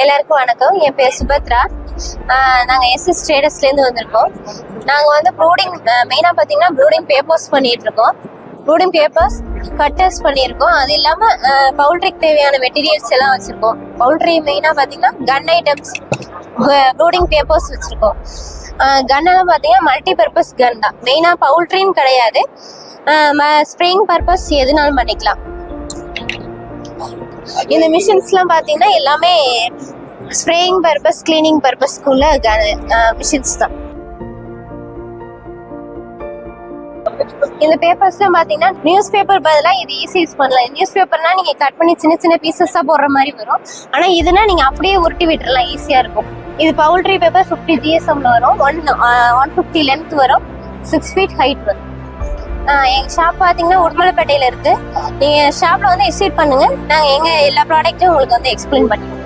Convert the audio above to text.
எல்லாருக்கும் வணக்கம். என் பேர் சுபத்ரா. நாங்கள் எஸ்எஸ் ட்ரேடர்ஸ்லேருந்து வந்திருக்கோம். நாங்கள் வந்து ப்ரூடிங் மெயினாக பார்த்தீங்கன்னா ப்ரூடிங் பேப்பர்ஸ் பண்ணிட்டு இருக்கோம் ப்ரூடிங் பேப்பர்ஸ் கட்டர்ஸ் பண்ணியிருக்கோம். அது இல்லாமல் பவுல்ட்ரிக்கு தேவையான மெட்டீரியல்ஸ் எல்லாம் வச்சுருக்கோம். பவுல்ட்ரி மெயினாக பார்த்தீங்கன்னா கன் ஐட்டம்ஸ் ப்ரூடிங் பேப்பர்ஸ் வச்சுருக்கோம். கன்னெல்லாம் பார்த்தீங்கன்னா மல்டி பர்பஸ் கன் தான். மெயினாக பவுல்ட்ரின்னு கிடையாது. ஸ்ப்ரேயிங் பர்பஸ் எதுனாலும் பண்ணிக்கலாம். இந்த மிஷின்ஸ்லாம் பார்த்தீங்கன்னா எல்லாமே ஸ்ப்ரேயிங் பர்பஸ் கிளீனிங் பர்பஸ்க்குள்ள மிஷின்ஸ் தான் இந்த பேப்பர்ஸ்லாம் பார்த்தீங்கன்னா நியூஸ் பேப்பர் பதிலாக இது ஈஸி யூஸ் பண்ணலாம். நியூஸ் பேப்பர்னா நீங்கள் கட் பண்ணி சின்ன சின்ன பீசஸாக போடுற மாதிரி வரும். ஆனால் இதுனா நீங்கள் அப்படியே உருட்டி விட்டுறலாம். ஈஸியாக இருக்கும். இது பவுல்ட்ரி பேப்பர் ஃபிஃப்டி ஜிஎஸ்எம்ல வரும். ஒன் ஒன் ஃபிஃப்டி லென்த் வரும். சிக்ஸ் ஃபீட் ஹைட் வரும். எங்கள் ஷாப் பார்த்தீங்கன்னா உடுமலைப்பேட்டையில் இருக்குது நீங்கள் ஷாப்பில் வந்து விசிட் பண்ணுங்கள் நாங்கள் எங்கள் எல்லா ப்ராடக்ட்டும் உங்களுக்கு வந்து எக்ஸ்பிளைன் பண்ணிடுவோம்.